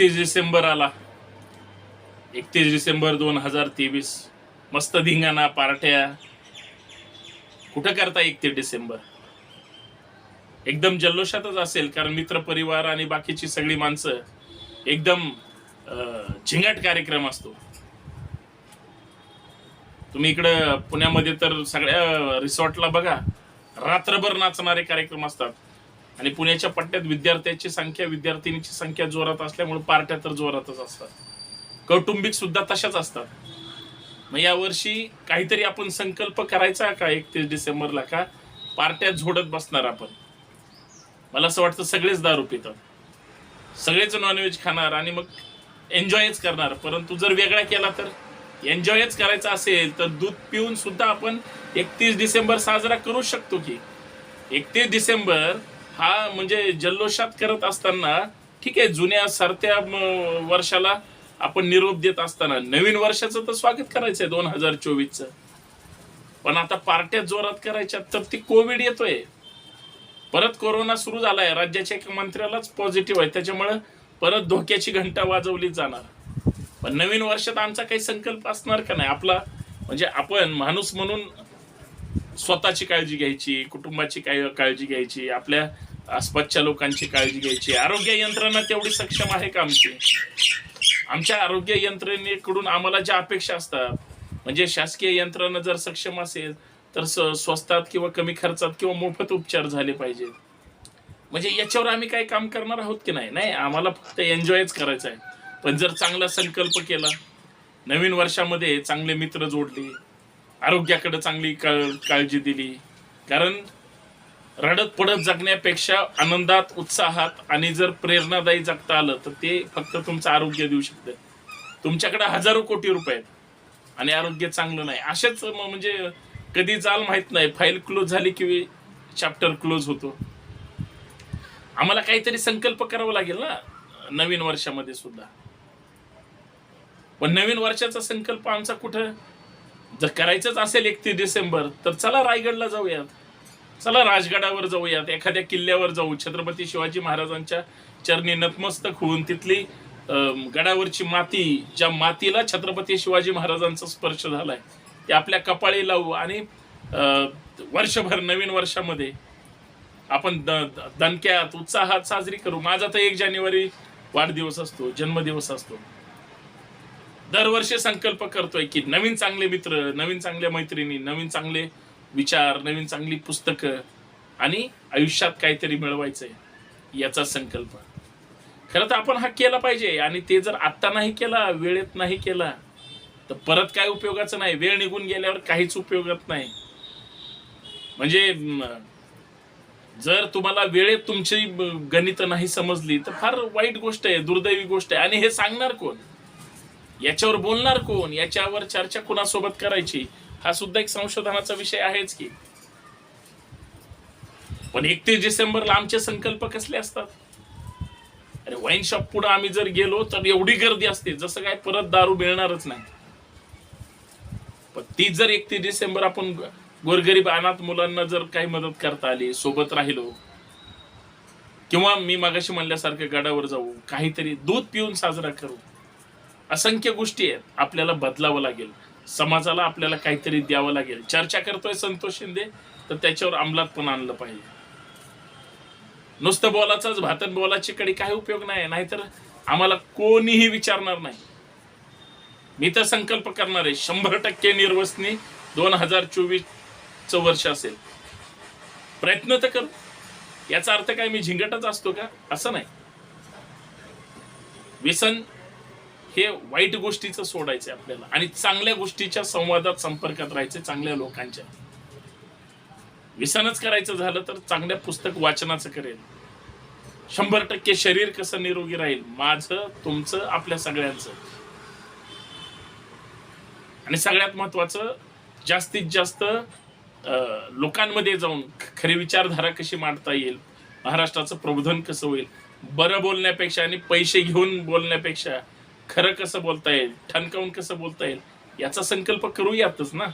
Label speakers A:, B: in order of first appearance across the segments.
A: एकतीस डिसेंबर आला. एकतीस डिसेंबर दोन हजार तेवीस. मस्त धिंगाणा पार्ट्या. कुठं करता एकतीस डिसेंबर? एकदम जल्लोषातच असेल कारण मित्रपरिवार आणि बाकीची सगळी माणसं एकदम झिंगाट कार्यक्रम असतो. तुम्ही इकडं पुण्यामध्ये तर सगळ्या रिसॉर्टला बघा. रात्रभर नाचणारे कार्यक्रम असतात. आणि पुण्याच्या पट्ट्यात विद्यार्थ्यांची संख्या विद्यार्थिनीची संख्या जोरात असल्यामुळे पार्ट्या तर जोरातच असतात. कौटुंबिक सुद्धा तशाच असतात. मग यावर्षी काहीतरी आपण संकल्प करायचा का एकतीस डिसेंबरला का? पार्ट्या झोडत बसणार आपण. मला असं वाटतं सगळेच दारू पितात. सगळेच नॉनव्हेज खाणार आणि मग एन्जॉयच करणार. परंतु जर वेगळा केला तर एन्जॉयच करायचा असेल तर दूध पिऊन सुद्धा आपण एकतीस डिसेंबर साजरा करू शकतो की. एकतीस डिसेंबर हा म्हणजे जल्लोषात करत असताना ठीक आहे जुन्या सरत्या वर्षाला आपण निरोप देत असताना नवीन वर्षाचं तर स्वागत करायचंय दोन हजार चोवीसचं. पण आता पार्ट्या जोरात करायच्या तर ती कोविड येतोय. परत कोरोना सुरू झालाय राज्याच्या एका मंत्र्यालाच पॉझिटिव्ह आहे. त्याच्यामुळं परत धोक्याची घंटा वाजवली जाणार. पण नवीन वर्षात आमचा काही संकल्प असणार का नाही? आपला म्हणजे आपण माणूस म्हणून स्वतःची काळजी घ्यायची कुटुंबाची काय काळजी घ्यायची आपल्या आसपासच्या लोकांची काळजी घ्यायची. आरोग्य यंत्रणा तेवढी सक्षम आहे का आमची? आमच्या आरोग्य यंत्रणेकडून आम्हाला ज्या अपेक्षा असतात म्हणजे शासकीय यंत्रणा जर सक्षम असेल तर स- स्वस्तात किंवा कमी खर्चात किंवा मोफत उपचार झाले पाहिजेत. म्हणजे याच्यावर आम्ही काही काम करणार आहोत की नाही? नाही आम्हाला फक्त एन्जॉयच करायचं आहे. पण जर चांगला संकल्प केला नवीन वर्षामध्ये चांगले मित्र जोडले आरोग्याकडे चांगली काळ- काळजी दिली कारण रडत पडत जगण्यापेक्षा आनंदात उत्साहात आणि जर प्रेरणादायी जगता आलं तर ते फक्त तुमचं आरोग्य देऊ शकतं. तुमच्याकडे हजारो कोटी रुपये आहेत आणि आरोग्य चांगलं नाही. असेच म्हणजे कधी जाल माहीत नाही. फाईल क्लोज झाली की चॅप्टर क्लोज होतो. आम्हाला काहीतरी संकल्प करावा लागेल ना नवीन वर्षामध्ये सुद्धा. पण नवीन वर्षाचा संकल्प आमचा कुठं? जर करायचंच असेल एकतीस डिसेंबर तर चला रायगडला जाऊयात. चला राजगडावर जाऊयात एखाद्या किल्ल्यावर जाऊ. छत्रपती शिवाजी महाराजांच्या चरणी नतमस्तक होऊन तिथली गडावरची माती ज्या मातीला छत्रपती शिवाजी महाराजांचा स्पर्श झालाय ते आपल्या कपाळी लावू आणि वर्षभर नवीन वर्षामध्ये आपण द- द- दणक्यात उत्साहात साजरी करू. माझा तर एक जानेवारी वाढदिवस असतो जन्मदिवस असतो. दरवर्षी संकल्प करतोय की नवीन चांगले मित्र नवीन चांगल्या मैत्रिणी नवीन चांगले विचार नवीन चांगली पुस्तकं आणि आयुष्यात काहीतरी मिळवायचंय याचा संकल्प. खरं तर आपण हा केला पाहिजे आणि ते जर आत्ता नाही केला वेळेत नाही केला तर परत काय उपयोगाचं नाही. वेळ निघून गेल्यावर काहीच उपयोगात नाही. म्हणजे जर तुम्हाला वेळेत तुमची गणित नाही समजली तर फार वाईट गोष्ट आहे दुर्दैवी गोष्ट आहे. आणि हे सांगणार कोण? याच्यावर बोलणार कोण? याच्यावर चर्चा कोणासोबत करायची? हा सुद्धा एक संशोधनाचा विषय आहेच की. पण एकतीस डिसेंबरला आमचे संकल्प कसले असतात? अरे वाईन शॉप पुढे आम्ही जर गेलो तर एवढी गर्दी असते जसं काय परत दारू मिळणारच नाही. पण ती जर एकतीस डिसेंबर आपण गोरगरीब अनाथ मुलांना जर काही मदत करता आली सोबत राहिलो किंवा मी मागाशी म्हणल्यासारखं गडावर जाऊ काहीतरी दूध पिऊन साजरा करू असंख्य गोष्टी आहेत आपल्याला बदलावं लागेल. समाजाला आपल्याला काहीतरी द्यावं लागेल. चर्चा करतोय संतोष शिंदे तर त्याच्यावर अंमलात पण आणलं पाहिजे. नुसतं बोलाचाच भातन बॉलाची कडे काही उपयोग नाही नाहीतर आम्हाला कोणीही विचारणार नाही. मी तर संकल्प करणार आहे शंभर टक्के निर्वसनी दोन हजार चोवीस च वर्ष असेल. प्रयत्न तर करू. याचा अर्थ काय मी झिंगटच असतो का? असं नाही. व्यसन हे वाईट गोष्टीचं सोडायचं आपल्याला. आणि चांगल्या गोष्टीच्या संवादात संपर्कात राहायचं चांगल्या लोकांच्या. व्यसनच करायचं झालं तर चांगल्या पुस्तक वाचनाचं करेल. शंभर टक्के शरीर कसं निरोगी राहील? माझं तुमचं आपल्या सगळ्यांचं. आणि सगळ्यात महत्वाचं जास्तीत जास्त लोकांमध्ये जाऊन खरी विचारधारा कशी मांडता येईल? महाराष्ट्राचं प्रबोधन कसं होईल? बरं बोलण्यापेक्षा आणि पैसे घेऊन बोलण्यापेक्षा खरं कसं बोलता येईल ठणकावून कसं बोलता येईल याचा संकल्प करूयातच ना.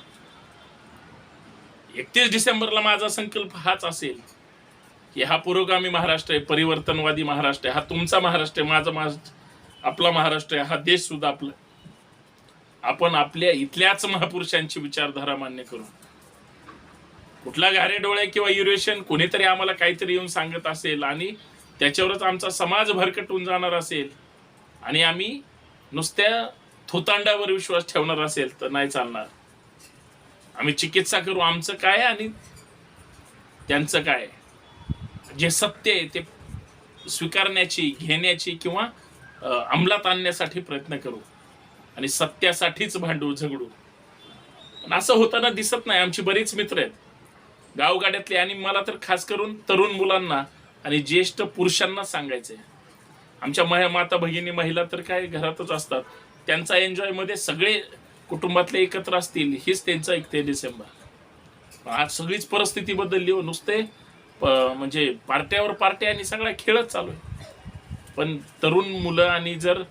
A: एकतीस डिसेंबरला माझा संकल्प हाच असेल की हा पुरोगामी महाराष्ट्र आहे परिवर्तनवादी महाराष्ट्र आहे हा तुमचा महाराष्ट्र आहे माझा महाराष्ट्र आपला महाराष्ट्र आहे हा देश सुद्धा आपला आपण आपल्या इथल्याच महापुरुषांची विचारधारा मान्य करू. कुठला घारे डोळे किंवा युरेशन कोणीतरी आम्हाला काहीतरी येऊन सांगत असेल आणि त्याच्यावरच आमचा समाज भरकटून जाणार असेल आणि आम्ही नुसत्या थोतांडावर विश्वास ठेवणार असेल तर नाही चालणार. आम्ही चिकित्सा करू आमचं काय आणि त्यांचं काय जे सत्य आहे ते स्वीकारण्याची घेण्याची किंवा अंमलात आणण्यासाठी प्रयत्न करू आणि सत्यासाठीच भांडू झगडू. पण असं होताना दिसत नाही. आमची बरीच मित्र आहेत. गावगाड्यातले आणि मला तर खास करून तरुण मुलांना आणि ज्येष्ठ पुरुषांना सांगायचंय. आमच्या माया माता भगिनी महिला तर काय घरातच असतात. त्यांचा एन्जॉयमध्ये सगळे कुटुंबातले एकत्र असतील हीच त्यांचा एक ते डिसेंबर. आज सगळीच परिस्थिती बदलली हो नुसते म्हणजे पार्ट्यावर पार्ट्या आणि सगळा खेळच चालू आहे. पण तरुण मुलं आणि जर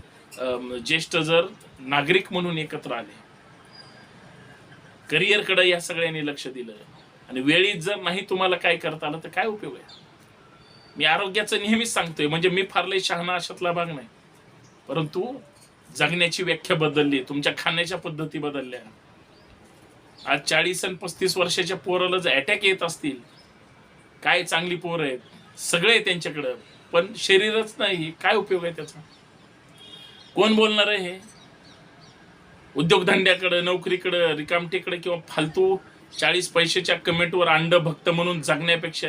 A: ज्येष्ठ जर नागरिक म्हणून एकत्र आले करिअरकडे या सगळ्यांनी लक्ष दिलं. आणि वेळीच जर नाही तुम्हाला काय करता आलं तर काय उपयोग आहे? मी आरोग्याचं नेहमीच सांगतोय म्हणजे मी फार लय शहाणा अशातला भाग नाही. परंतु जगण्याची व्याख्या बदलली तुमच्या खाण्याच्या पद्धती बदलल्या. आज चाळीस आणि पस्तीस वर्षाच्या पोराला जर अटॅक येत असतील काय चांगली पोर आहेत सगळे त्यांच्याकडं पण शरीरच नाही काय उपयोग आहे त्याचा? कोण बोलणार आहे हे? उद्योगधंद्याकडं नोकरीकडं रिकामटीकडं किंवा फालतू चाळीस पैशाच्या कमेंटवर अंड भक्त म्हणून जगण्यापेक्षा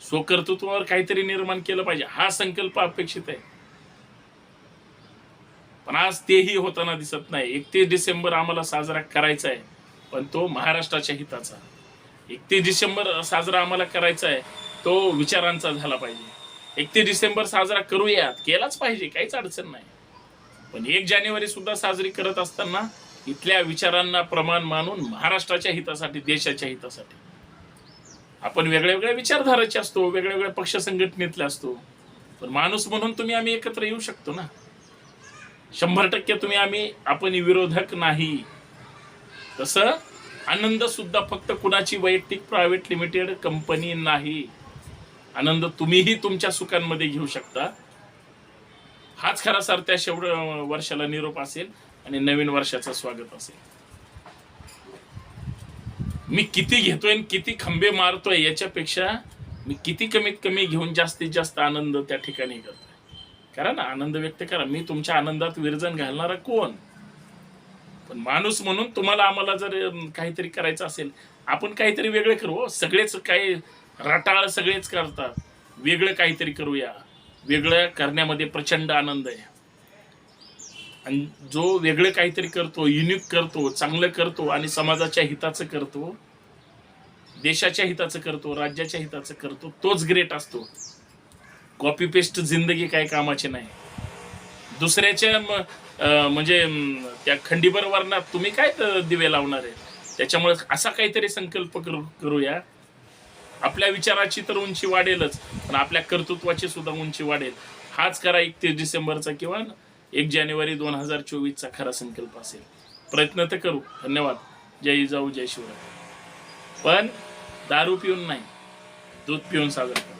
A: स्वकर्तृत्वावर काहीतरी निर्माण केलं पाहिजे. हा संकल्प अपेक्षित आहे. पण आज तेही होताना दिसत नाही. एकतीस डिसेंबर आम्हाला साजरा करायचा आहे. पण तो महाराष्ट्राच्या हिताचा. एकतीस डिसेंबर साजरा आम्हाला करायचा आहे. तो विचारांचा झाला पाहिजे. एकतीस डिसेंबर साजरा करूयात. केलाच पाहिजे. काहीच अडचण नाही. पण एक जानेवारी सुद्धा साजरी करत असताना इथल्या विचारांना प्रमाण मानून महाराष्ट्राच्या हितासाठी देशाच्या हितासाठी आपण वेगळ्या वेगळ्या विचारधाराचे असतो वेगळ्या वेगळ्या पक्ष संघटनेतले असतो. पण माणूस म्हणून तुम्ही आम्ही एकत्र येऊ शकतो ना. शंभर टक्के तुम्ही आम्ही आपण विरोधक नाही. तसं आनंद सुद्धा फक्त कुणाची वैयक्तिक प्रायव्हेट लिमिटेड कंपनी नाही. आनंद तुम्हीही तुमच्या सुखांमध्ये घेऊ शकता. हाच खरा सर त्या शेवट वर्षाला निरोप असेल आणि नवीन वर्षाचं स्वागत असेल. मी किती घेतोय आणि किती खंबे मारतोय याच्यापेक्षा मी किती कमीत कमी घेऊन जास्तीत जास्त आनंद त्या ठिकाणी करतोय. करा ना आनंद व्यक्त करा. मी तुमच्या आनंदात विरजन घालणारा कोण? पण माणूस म्हणून तुम्हाला आम्हाला जर काहीतरी करायचं असेल आपण काहीतरी वेगळे करू हो. सगळेच काही रटाळ सगळेच करतात. वेगळं काहीतरी करूया. वेगळं करण्यामध्ये प्रचंड आनंद आहे. आणि जो वेगळं काहीतरी करतो युनिक करतो चांगलं करतो आणि समाजाच्या हिताचं करतो देशाच्या हिताचं करतो राज्याच्या हिताचं करतो तोच ग्रेट असतो. कॉपी पेस्ट जिंदगी काय कामाची नाही. दुसऱ्याच्या म्हणजे त्या खंडीभर वर्णात तुम्ही काय दिवे लावणार आहे? त्याच्यामुळे असा काहीतरी संकल्प करू करूया. आपल्या विचाराची तर उंची वाढेलच पण आपल्या कर्तृत्वाची सुद्धा उंची वाढेल. हाच करा एकतीस डिसेंबरचा किंवा एक जानेवारी दोन हजार चोवीसचा खरा संकल्प असेल. प्रयत्न तर करू. धन्यवाद. जय जाऊ जय शिवराय. पण दारू पिऊन नाही दूध पिऊन साजरा करू